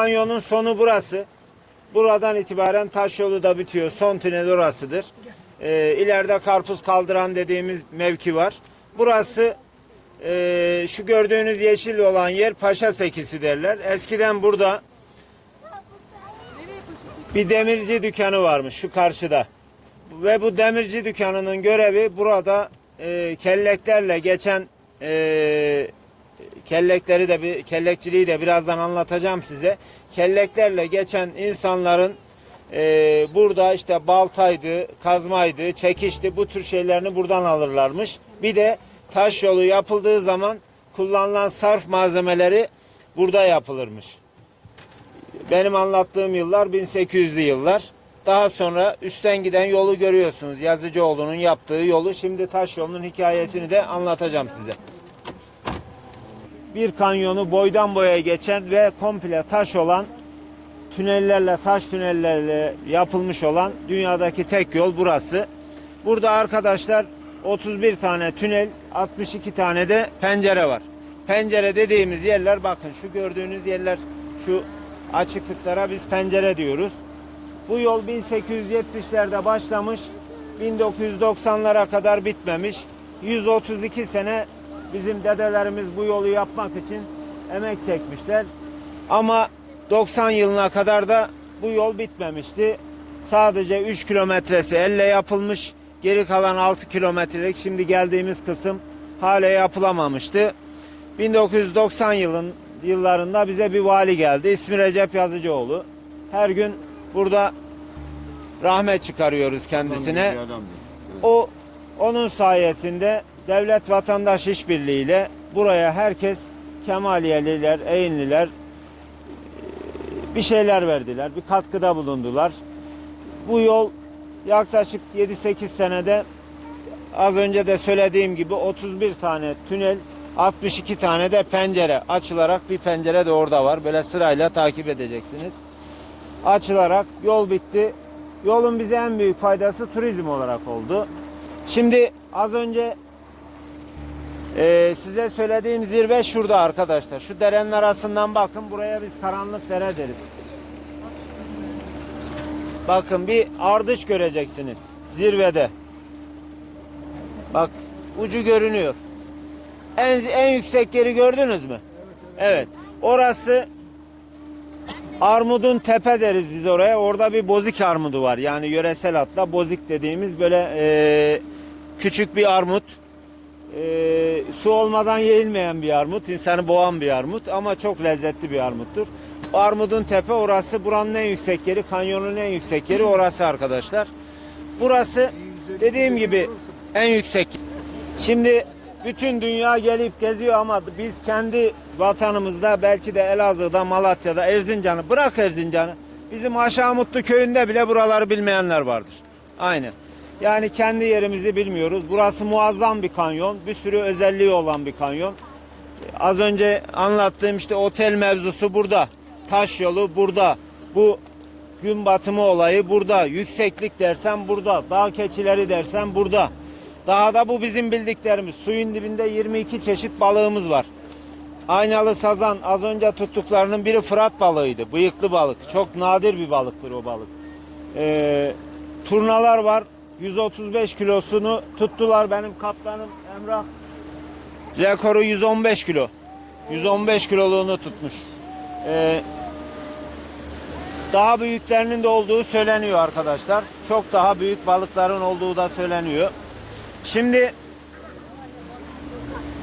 Kanyonun sonu burası. Buradan itibaren taş yolu da bitiyor. Son tünel orasıdır. Ee, ileride karpuz kaldıran dediğimiz mevki var. Burası e, şu gördüğünüz yeşil olan yer Paşa Sekisi derler. Eskiden burada bir demirci dükkanı varmış şu karşıda. Ve bu demirci dükkanının görevi burada e, kelleklerle geçen e, kellekleri de kellekçiliği de birazdan anlatacağım size. Kelleklerle geçen insanların e, burada işte baltaydı, kazmaydı, çekişti bu tür şeylerini buradan alırlarmış. Bir de taş yolu yapıldığı zaman kullanılan sarf malzemeleri burada yapılırmış. Benim anlattığım yıllar 1800'lü yıllar. Daha sonra üstten giden yolu görüyorsunuz. Yazıcıoğlu'nun yaptığı yolu. Şimdi taş yolunun hikayesini de anlatacağım size. Bir kanyonu boydan boya geçen ve komple taş olan tünellerle, taş tünellerle yapılmış olan dünyadaki tek yol burası. Burada arkadaşlar 31 tane tünel, 62 tane de pencere var. Pencere dediğimiz yerler bakın şu gördüğünüz yerler şu açıklıklara biz pencere diyoruz. Bu yol 1870'lerde başlamış, 1990'lara kadar bitmemiş. 132 sene bizim dedelerimiz bu yolu yapmak için emek çekmişler. Ama 90 yılına kadar da bu yol bitmemişti. Sadece 3 kilometresi elle yapılmış. Geri kalan 6 kilometrelik şimdi geldiğimiz kısım hala yapılamamıştı. 1990 yılın yıllarında bize bir vali geldi. İsmi Recep Yazıcıoğlu. Her gün burada rahmet çıkarıyoruz kendisine. O onun sayesinde devlet vatandaş işbirliğiyle buraya herkes Kemaliyeliler, Eğinliler bir şeyler verdiler. Bir katkıda bulundular. Bu yol yaklaşık 7-8 senede az önce de söylediğim gibi 31 tane tünel 62 tane de pencere açılarak bir pencere de orada var. Böyle sırayla takip edeceksiniz. Açılarak yol bitti. Yolun bize en büyük faydası turizm olarak oldu. Şimdi az önce e, size söylediğim zirve şurada arkadaşlar. Şu derenin arasından bakın. Buraya biz karanlık dere deriz. Bakın bir ardış göreceksiniz zirvede. Bak ucu görünüyor. En, en yüksek yeri gördünüz mü? Evet. Orası Armudun tepe deriz biz oraya. Orada bir bozik armudu var. Yani yöresel adla bozik dediğimiz böyle e, küçük bir armut. E, su olmadan yenilmeyen bir armut. insanı boğan bir armut ama çok lezzetli bir armuttur. O armudun tepe orası buranın en yüksek yeri. Kanyonun en yüksek yeri orası arkadaşlar. Burası dediğim gibi en yüksek. Şimdi bütün dünya gelip geziyor ama biz kendi vatanımızda belki de Elazığ'da, Malatya'da, Erzincan'ı bırak Erzincan'ı. Bizim Aşağı Mutlu köyünde bile buraları bilmeyenler vardır. Aynen. Yani kendi yerimizi bilmiyoruz. Burası muazzam bir kanyon. Bir sürü özelliği olan bir kanyon. Az önce anlattığım işte otel mevzusu burada. Taş yolu burada. Bu gün batımı olayı burada. Yükseklik dersen burada. Dağ keçileri dersen burada. Daha da bu bizim bildiklerimiz. Suyun dibinde 22 çeşit balığımız var. Aynalı sazan az önce tuttuklarının biri Fırat balığıydı. Bıyıklı balık. Çok nadir bir balıktır o balık. Ee, turnalar var. 135 kilosunu tuttular benim kaptanım Emrah. Rekoru 115 kilo. 115 kiloluğunu tutmuş. Ee, daha büyüklerinin de olduğu söyleniyor arkadaşlar. Çok daha büyük balıkların olduğu da söyleniyor. Şimdi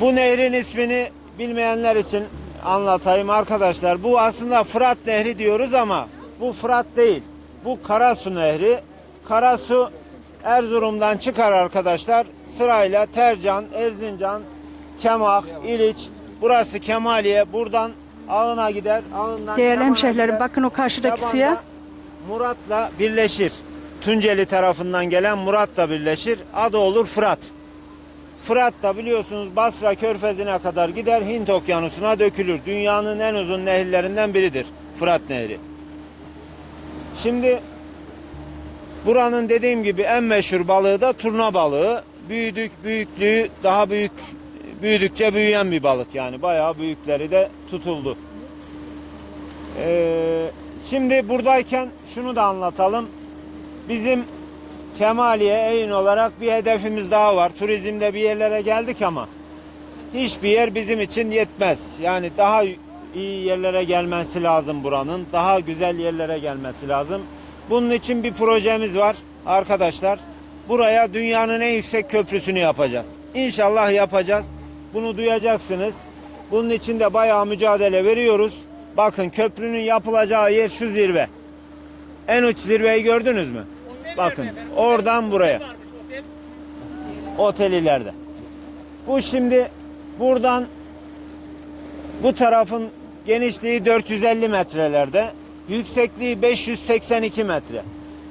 bu nehrin ismini bilmeyenler için anlatayım arkadaşlar. Bu aslında Fırat Nehri diyoruz ama bu Fırat değil. Bu Karasu Nehri. Karasu Erzurum'dan çıkar arkadaşlar. Sırayla Tercan, Erzincan, Kemak, İliç. Burası Kemaliye. Buradan Ağın'a gider. Ağın'dan Değerli hemşehrilerim bakın o karşıdaki Yaban'da siyah. Murat'la birleşir. Tunceli tarafından gelen Murat'la birleşir. Adı olur Fırat. Fırat da biliyorsunuz Basra Körfezi'ne kadar gider Hint Okyanusu'na dökülür. Dünyanın en uzun nehirlerinden biridir Fırat Nehri. Şimdi buranın dediğim gibi en meşhur balığı da turna balığı. Büyüdük, büyüklüğü daha büyük büyüdükçe büyüyen bir balık yani. Bayağı büyükleri de tutuldu. Ee, şimdi buradayken şunu da anlatalım. Bizim Kemaliye Eyn olarak bir hedefimiz daha var. Turizmde bir yerlere geldik ama hiçbir yer bizim için yetmez. Yani daha iyi yerlere gelmesi lazım buranın. Daha güzel yerlere gelmesi lazım. Bunun için bir projemiz var arkadaşlar. Buraya dünyanın en yüksek köprüsünü yapacağız. İnşallah yapacağız. Bunu duyacaksınız. Bunun için de bayağı mücadele veriyoruz. Bakın köprünün yapılacağı yer şu zirve. En uç zirveyi gördünüz mü? Bakın oradan buraya. Otel ileride. Bu şimdi buradan bu tarafın genişliği 450 metrelerde, yüksekliği 582 metre.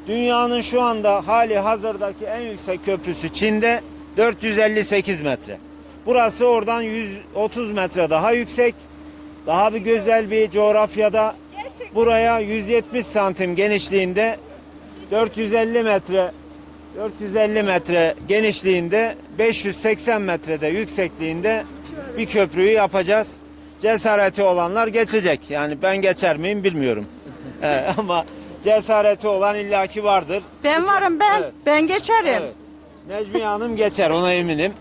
Dünyanın şu anda hali hazırdaki en yüksek köprüsü Çin'de 458 metre. Burası oradan 130 metre daha yüksek. Daha bir güzel bir coğrafyada buraya 170 santim genişliğinde 450 metre 450 metre genişliğinde 580 metrede yüksekliğinde bir köprüyü yapacağız. Cesareti olanlar geçecek. Yani ben geçer miyim bilmiyorum. Ee, ama cesareti olan illaki vardır. Ben varım ben. Evet. Ben geçerim. Evet. Necmiye Hanım geçer ona eminim.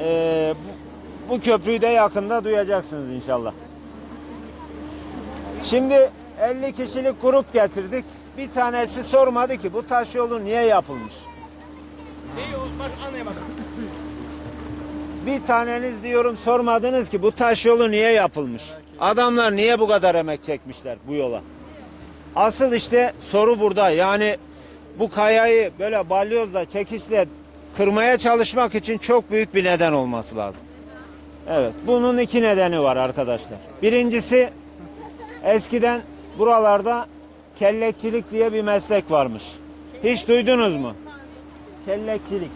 Ee, bu, bu köprüyü de yakında duyacaksınız inşallah. Şimdi 50 kişilik grup getirdik. Bir tanesi sormadı ki bu taş yolu niye yapılmış? Neyi? Bak anlayamadım. Bir taneniz diyorum sormadınız ki bu taş yolu niye yapılmış? Adamlar niye bu kadar emek çekmişler bu yola? Asıl işte soru burada. Yani bu kayayı böyle balyozla, çekişle kırmaya çalışmak için çok büyük bir neden olması lazım. Evet, bunun iki nedeni var arkadaşlar. Birincisi eskiden buralarda kellekçilik diye bir meslek varmış. Hiç duydunuz mu? Kellekçilik.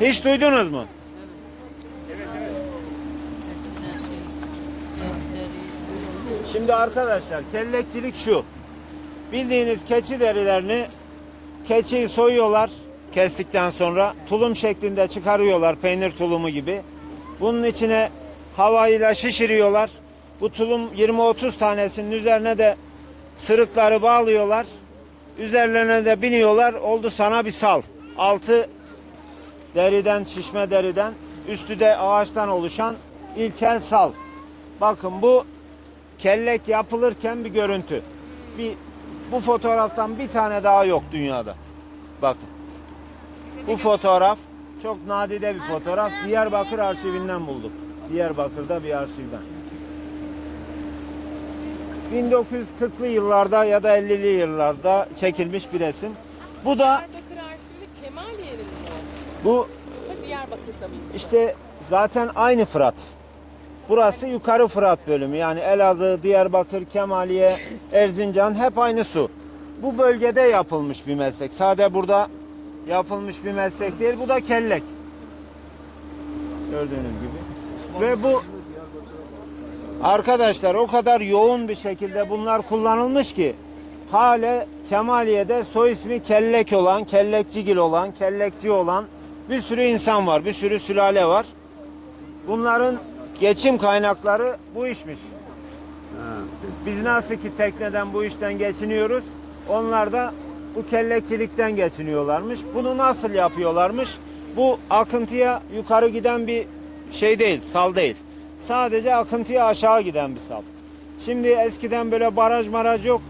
Hiç duydunuz mu? Şimdi arkadaşlar kellekçilik şu. Bildiğiniz keçi derilerini keçiyi soyuyorlar kestikten sonra tulum şeklinde çıkarıyorlar peynir tulumu gibi. Bunun içine havayla şişiriyorlar. Bu tulum 20-30 tanesinin üzerine de sırıkları bağlıyorlar. Üzerlerine de biniyorlar. Oldu sana bir sal. Altı deriden, şişme deriden, üstü de ağaçtan oluşan ilkel sal. Bakın bu kellek yapılırken bir görüntü. Bir bu fotoğraftan bir tane daha yok dünyada. Bakın. Bu fotoğraf çok nadide bir fotoğraf. Diyarbakır arşivinden bulduk. Diyarbakır'da bir arşivden. 1940'lı yıllarda ya da 50'li yıllarda çekilmiş bir resim. Bu da Diyarbakır Arşivi Kemaliye'nin mi? bu Yoksa Diyarbakır'da mıydı? İşte zaten aynı Fırat. Burası yukarı Fırat bölümü. Yani Elazığ, Diyarbakır, Kemaliye, Erzincan hep aynı su. Bu bölgede yapılmış bir meslek. Sade burada yapılmış bir meslek değil. Bu da kellek. Gördüğünüz gibi. Ve bu arkadaşlar o kadar yoğun bir şekilde bunlar kullanılmış ki hale Kemaliye'de soy ismi Kellek olan, Kellekçigil olan, Kellekçi olan bir sürü insan var, bir sürü sülale var. Bunların geçim kaynakları bu işmiş. Biz nasıl ki tekneden bu işten geçiniyoruz, onlar da bu kellekçilikten geçiniyorlarmış. Bunu nasıl yapıyorlarmış? Bu akıntıya yukarı giden bir şey değil, sal değil. Sadece akıntıya aşağı giden bir sal. Şimdi eskiden böyle baraj maraj yok.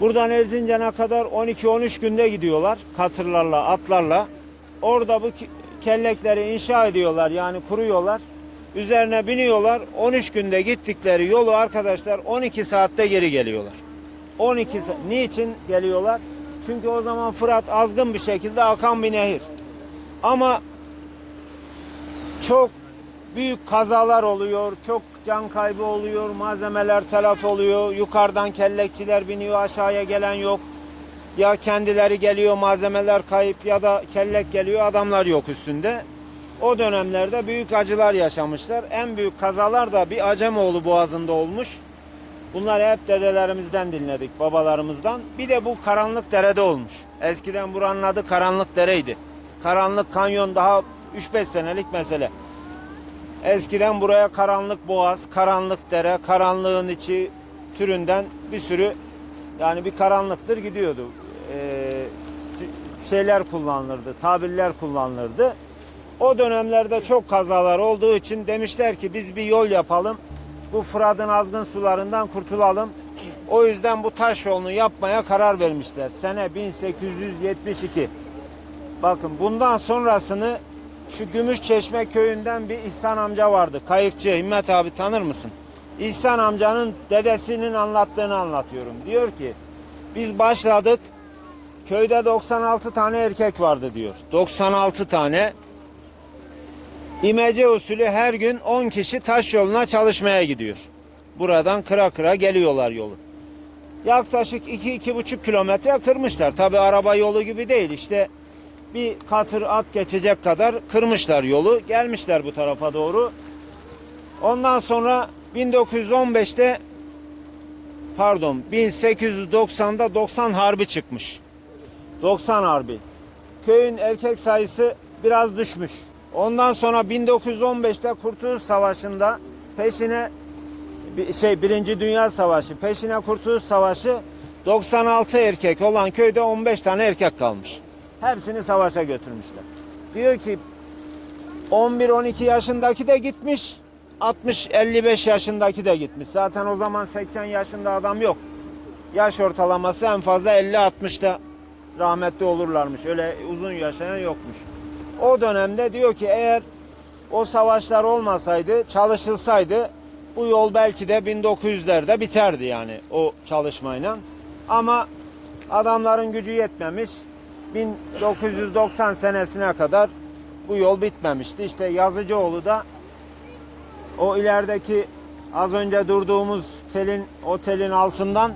Buradan Erzincan'a kadar 12-13 günde gidiyorlar katırlarla, atlarla. Orada bu kellekleri inşa ediyorlar yani kuruyorlar. Üzerine biniyorlar. 13 günde gittikleri yolu arkadaşlar 12 saatte geri geliyorlar. 12 sa- Niçin geliyorlar? Çünkü o zaman Fırat azgın bir şekilde akan bir nehir. Ama çok büyük kazalar oluyor, çok can kaybı oluyor, malzemeler telef oluyor, yukarıdan kellekçiler biniyor, aşağıya gelen yok. Ya kendileri geliyor, malzemeler kayıp ya da kellek geliyor, adamlar yok üstünde. O dönemlerde büyük acılar yaşamışlar. En büyük kazalar da bir Acemoğlu boğazında olmuş. Bunları hep dedelerimizden dinledik, babalarımızdan. Bir de bu Karanlık Dere'de olmuş. Eskiden buranın adı Karanlık Dere'ydi. Karanlık Kanyon daha 3-5 senelik mesele. Eskiden buraya karanlık boğaz, karanlık dere, karanlığın içi türünden bir sürü yani bir karanlıktır gidiyordu. Ee, şeyler kullanılırdı, tabirler kullanılırdı. O dönemlerde çok kazalar olduğu için demişler ki biz bir yol yapalım. Bu Fırat'ın azgın sularından kurtulalım. O yüzden bu taş yolunu yapmaya karar vermişler. Sene 1872. Bakın bundan sonrasını şu Gümüşçeşme köyünden bir İhsan amca vardı. Kayıkçı Himmet abi tanır mısın? İhsan amcanın dedesinin anlattığını anlatıyorum. Diyor ki biz başladık köyde 96 tane erkek vardı diyor. 96 tane İmece usulü her gün 10 kişi taş yoluna çalışmaya gidiyor. Buradan kıra kıra geliyorlar yolu. Yaklaşık 2-2,5 kilometre kırmışlar. Tabi araba yolu gibi değil işte bir katır at geçecek kadar kırmışlar yolu. Gelmişler bu tarafa doğru. Ondan sonra 1915'te pardon 1890'da 90 harbi çıkmış. 90 harbi. Köyün erkek sayısı biraz düşmüş. Ondan sonra 1915'te Kurtuluş Savaşı'nda peşine şey Birinci Dünya Savaşı peşine Kurtuluş Savaşı 96 erkek olan köyde 15 tane erkek kalmış. Hepsini savaşa götürmüşler. Diyor ki 11-12 yaşındaki de gitmiş 60-55 yaşındaki de gitmiş. Zaten o zaman 80 yaşında adam yok. Yaş ortalaması en fazla 50-60'da rahmetli olurlarmış. Öyle uzun yaşayan yokmuş. O dönemde diyor ki eğer o savaşlar olmasaydı, çalışılsaydı bu yol belki de 1900'lerde biterdi yani o çalışmayla. Ama adamların gücü yetmemiş. 1990 senesine kadar bu yol bitmemişti. İşte Yazıcıoğlu da o ilerideki az önce durduğumuz telin otelin altından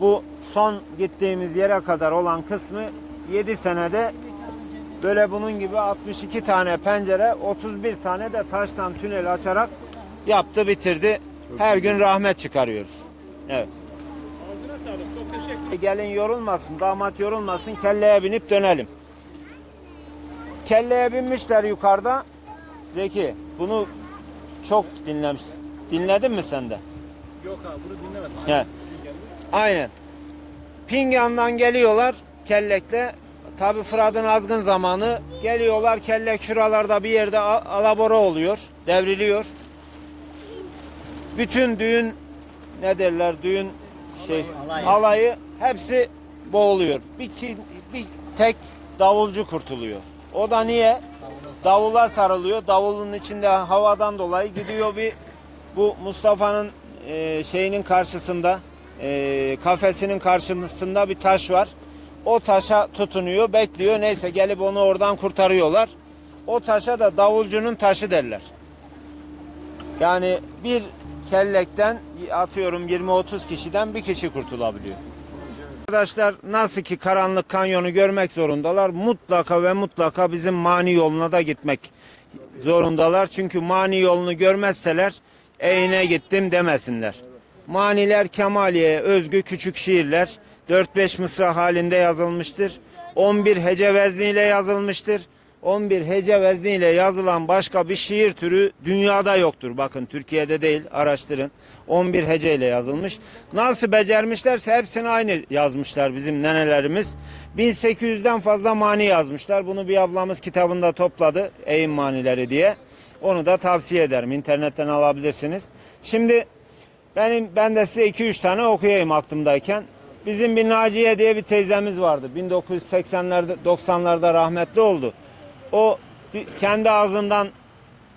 bu son gittiğimiz yere kadar olan kısmı 7 senede böyle bunun gibi 62 tane pencere 31 tane de taştan tünel açarak yaptı bitirdi. Her gün rahmet çıkarıyoruz. Evet. Ağzına sağlık. Çok teşekkür Gelin yorulmasın, damat yorulmasın, kelleye binip dönelim. Kelleye binmişler yukarıda. Zeki, bunu çok dinlemiş. Dinledin mi sen de? Yok abi bunu dinlemedim. He. Aynen. Pingan'dan geliyorlar kellekle. Tabi Fırat'ın azgın zamanı. Geliyorlar kellek şuralarda bir yerde alabora oluyor. Devriliyor. Bütün düğün ne derler düğün şey alayı hepsi boğuluyor. Bir, bir tek davulcu kurtuluyor. O da niye? Davula sarılıyor. Davulun içinde havadan dolayı gidiyor bir bu Mustafa'nın e, şeyinin karşısında e, kafesinin karşısında bir taş var. O taşa tutunuyor, bekliyor. Neyse gelip onu oradan kurtarıyorlar. O taşa da davulcunun taşı derler. Yani bir kellekten atıyorum 20-30 kişiden bir kişi kurtulabiliyor. Arkadaşlar nasıl ki karanlık kanyonu görmek zorundalar. Mutlaka ve mutlaka bizim mani yoluna da gitmek zorundalar. Çünkü mani yolunu görmezseler eğine gittim demesinler. Maniler Kemaliye özgü küçük şiirler. 4-5 mısra halinde yazılmıştır. 11 hece vezniyle yazılmıştır. 11 hece vezniyle yazılan başka bir şiir türü dünyada yoktur. Bakın Türkiye'de değil araştırın. 11 heceyle yazılmış. Nasıl becermişlerse hepsini aynı yazmışlar bizim nenelerimiz. 1800'den fazla mani yazmışlar. Bunu bir ablamız kitabında topladı. Eğim manileri diye. Onu da tavsiye ederim. İnternetten alabilirsiniz. Şimdi benim ben de size 2-3 tane okuyayım aklımdayken. Bizim bir Naciye diye bir teyzemiz vardı. 1980'lerde 90'larda rahmetli oldu. O kendi ağzından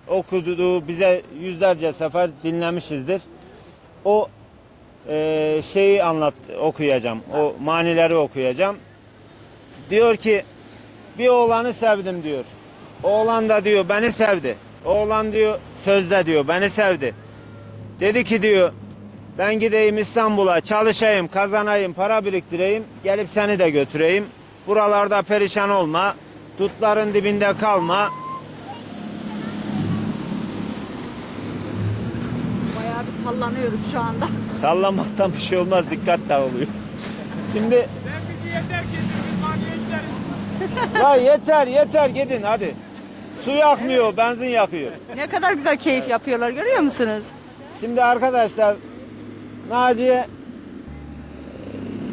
okuduğu bize yüzlerce sefer dinlemişizdir. O eee, şeyi anlat okuyacağım. O manileri okuyacağım. Diyor ki bir oğlanı sevdim diyor. Oğlan da diyor beni sevdi. Oğlan diyor sözde diyor beni sevdi. Dedi ki diyor ben gideyim İstanbul'a çalışayım, kazanayım, para biriktireyim, gelip seni de götüreyim. Buralarda perişan olma, dutların dibinde kalma. Bayağı bir sallanıyoruz şu anda. Sallamaktan bir şey olmaz, dikkat dağılıyor. Şimdi Sen bizi yeter ki biz ya yeter yeter gidin hadi. Su yakmıyor, benzin yakıyor. Ne kadar güzel keyif yapıyorlar görüyor musunuz? Şimdi arkadaşlar Naciye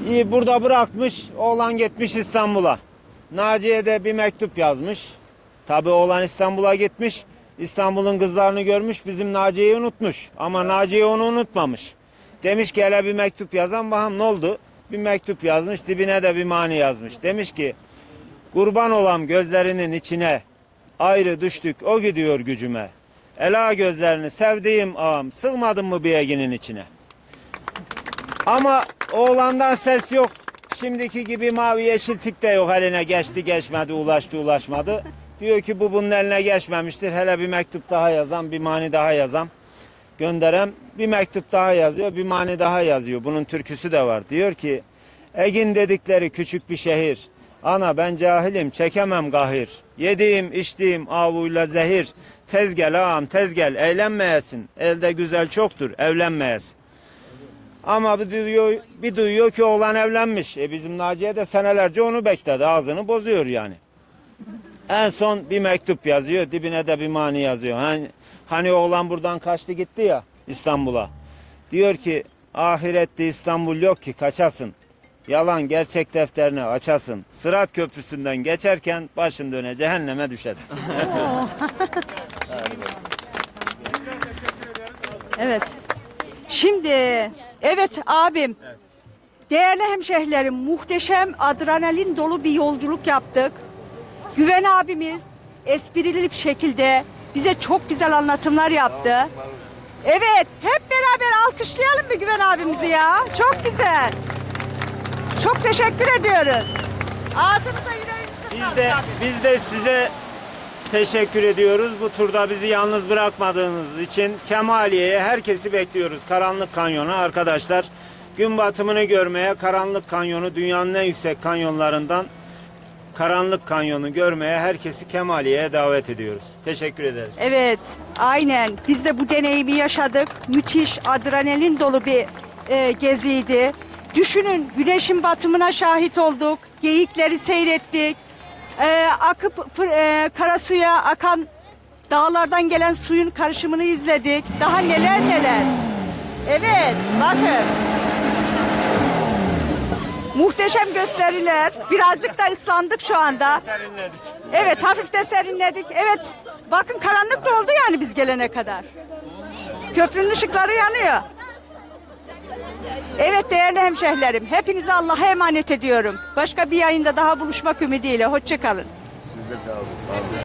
iyi burada bırakmış. Oğlan gitmiş İstanbul'a. Naciye de bir mektup yazmış. Tabi oğlan İstanbul'a gitmiş. İstanbul'un kızlarını görmüş. Bizim Naciye'yi unutmuş. Ama Naciye onu unutmamış. Demiş ki hele bir mektup yazan bakalım ne oldu? Bir mektup yazmış. Dibine de bir mani yazmış. Demiş ki Kurban olam gözlerinin içine ayrı düştük o gidiyor gücüme. Ela gözlerini sevdiğim ağam sığmadın mı bir eginin içine? Ama oğlandan ses yok. Şimdiki gibi mavi yeşil tik de yok eline geçti geçmedi ulaştı ulaşmadı. Diyor ki bu bunun eline geçmemiştir. Hele bir mektup daha yazam bir mani daha yazam. Gönderem bir mektup daha yazıyor bir mani daha yazıyor. Bunun türküsü de var. Diyor ki Egin dedikleri küçük bir şehir. Ana ben cahilim çekemem gahir. Yediğim içtiğim avuyla zehir. Tez gel ağam tez gel eğlenmeyesin. Elde güzel çoktur evlenmeyesin. Ama bir duyuyor, bir duyuyor ki oğlan evlenmiş. E bizim Naciye de senelerce onu bekledi. Ağzını bozuyor yani. En son bir mektup yazıyor. Dibine de bir mani yazıyor. Hani, hani oğlan buradan kaçtı gitti ya İstanbul'a. Diyor ki ahirette İstanbul yok ki kaçasın. Yalan gerçek defterini açasın. Sırat köprüsünden geçerken başın döne cehenneme düşesin. Evet. Şimdi evet abim. Değerli hemşehrilerim muhteşem adrenalin dolu bir yolculuk yaptık. Güven abimiz esprili bir şekilde bize çok güzel anlatımlar yaptı. Evet hep beraber alkışlayalım mı Güven abimizi ya? Çok güzel. Çok teşekkür ediyoruz. Ağzınıza yüreğinize Biz sağlık de, abi. biz de size teşekkür ediyoruz. Bu turda bizi yalnız bırakmadığınız için Kemaliye'ye herkesi bekliyoruz. Karanlık Kanyonu arkadaşlar. Gün batımını görmeye Karanlık Kanyonu dünyanın en yüksek kanyonlarından Karanlık Kanyonu görmeye herkesi Kemaliye'ye davet ediyoruz. Teşekkür ederiz. Evet, aynen. Biz de bu deneyimi yaşadık. Müthiş, adrenalin dolu bir e, geziydi. Düşünün, güneşin batımına şahit olduk. Geyikleri seyrettik. E, akıp fır- e, karasuya akan dağlardan gelen suyun karışımını izledik. Daha neler neler. Evet, bakın. Muhteşem gösteriler. Birazcık da ıslandık şu anda. Evet hafif de serinledik. Evet bakın karanlık da oldu yani biz gelene kadar. Köprünün ışıkları yanıyor. Evet değerli hemşehrilerim hepinizi Allah'a emanet ediyorum. Başka bir yayında daha buluşmak ümidiyle. Hoşçakalın.